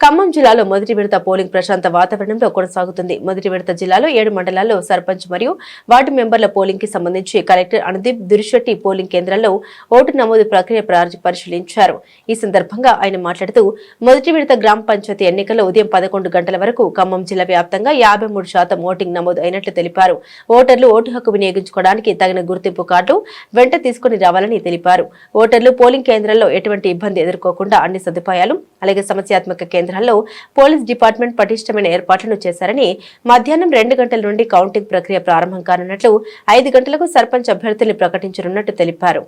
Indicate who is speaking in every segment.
Speaker 1: ఖమ్మం జిల్లాలో మొదటి విడత పోలింగ్ ప్రశాంత వాతావరణంలో కొనసాగుతుంది. మొదటి విడత జిల్లాలో ఏడు మండలాల్లో సర్పంచ్ మరియు వార్డు మెంబర్ల పోలింగ్కి సంబంధించి కలెక్టర్ అనుదీప్ దురిశెట్టి పోలింగ్ కేంద్రాల్లో ఓటు నమోదు ప్రక్రియ పరిశీలించారు. ఈ సందర్భంగా ఆయన మాట్లాడుతూ మొదటి విడత గ్రామ పంచాయతీ ఎన్నికల్లో ఉదయం పదకొండు గంటల వరకు ఖమ్మం జిల్లా వ్యాప్తంగా యాభై మూడు శాతం ఓటింగ్ నమోదు అయినట్లు తెలిపారు. ఓటర్లు ఓటు హక్కు వినియోగించుకోవడానికి తగిన గుర్తింపు కార్డు వెంట తీసుకుని రావాలని తెలిపారు. ఓటర్లు పోలింగ్ కేంద్రాల్లో ఎటువంటి ఇబ్బంది ఎదుర్కోకుండా అన్ని సదుపాయాలు అలాగే సమస్యాత్మక కేంద్రాల్లో పోలీస్ డిపార్ట్మెంట్ పటిష్టమైన ఏర్పాట్లను చేశారని మధ్యాహ్నం రెండు గంటల నుండి కౌంటింగ్ ప్రక్రియ ప్రారంభం కానున్నట్లు ఐదు గంటలకు సర్పంచ్ అభ్యర్థుల్ని ప్రకటించనున్నట్టు తెలిపారు.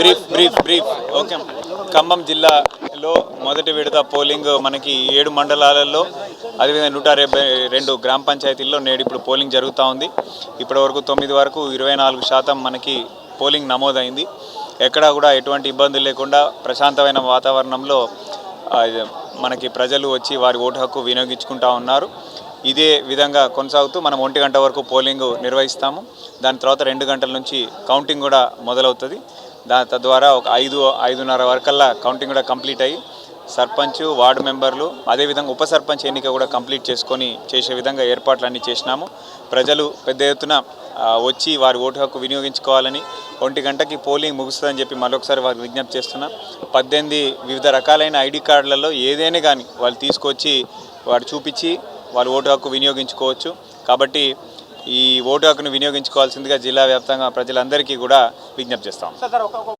Speaker 2: బ్రీఫ్ బ్రీఫ్ బ్రీఫ్ ఖమ్మం జిల్లాలో మొదటి విడత పోలింగ్ మనకి ఏడు మండలాలలో అదేవిధంగా నూట డెబ్బై రెండు గ్రామ పంచాయతీల్లో నేడు ఇప్పుడు పోలింగ్ జరుగుతూ ఉంది. ఇప్పటి వరకు తొమ్మిది వరకు ఇరవై నాలుగు శాతం మనకి పోలింగ్ నమోదైంది. ఎక్కడా కూడా ఎటువంటి ఇబ్బందులు లేకుండా ప్రశాంతమైన వాతావరణంలో మనకి ప్రజలు వచ్చి వారి ఓటు హక్కు వినియోగించుకుంటా ఉన్నారు. ఇదే విధంగా కొనసాగుతూ మనం ఒంటి గంట వరకు పోలింగ్ నిర్వహిస్తాము. దాని తర్వాత రెండు గంటల నుంచి కౌంటింగ్ కూడా మొదలవుతుంది. దా తద్వారా ఒక ఐదు ఐదున్నర వరకల్లా కౌంటింగ్ కూడా కంప్లీట్ అయ్యి సర్పంచ్ వార్డు మెంబర్లు అదేవిధంగా ఉప సర్పంచ్ ఎన్నిక కూడా కంప్లీట్ చేసుకొని చేసే విధంగా ఏర్పాట్లన్నీ చేసినాము. ప్రజలు పెద్ద ఎత్తున వచ్చి వారి ఓటు హక్కు వినియోగించుకోవాలని ఒంటి గంటకి పోలింగ్ ముగుస్తుందని చెప్పి మరొకసారి వారికి విజ్ఞప్తి చేస్తున్నా. పద్దెనిమిది వివిధ రకాలైన ఐడి కార్డులలో ఏదైనా కానీ వాళ్ళు తీసుకొచ్చి వారు చూపించి వాళ్ళు ఓటు హక్కు వినియోగించుకోవచ్చు. కాబట్టి ఈ ఓటు హక్కును వినియోగించుకోవాల్సిందిగా జిల్లా వ్యాప్తంగా ప్రజలందరికీ కూడా విజ్ఞప్తి చేస్తాం.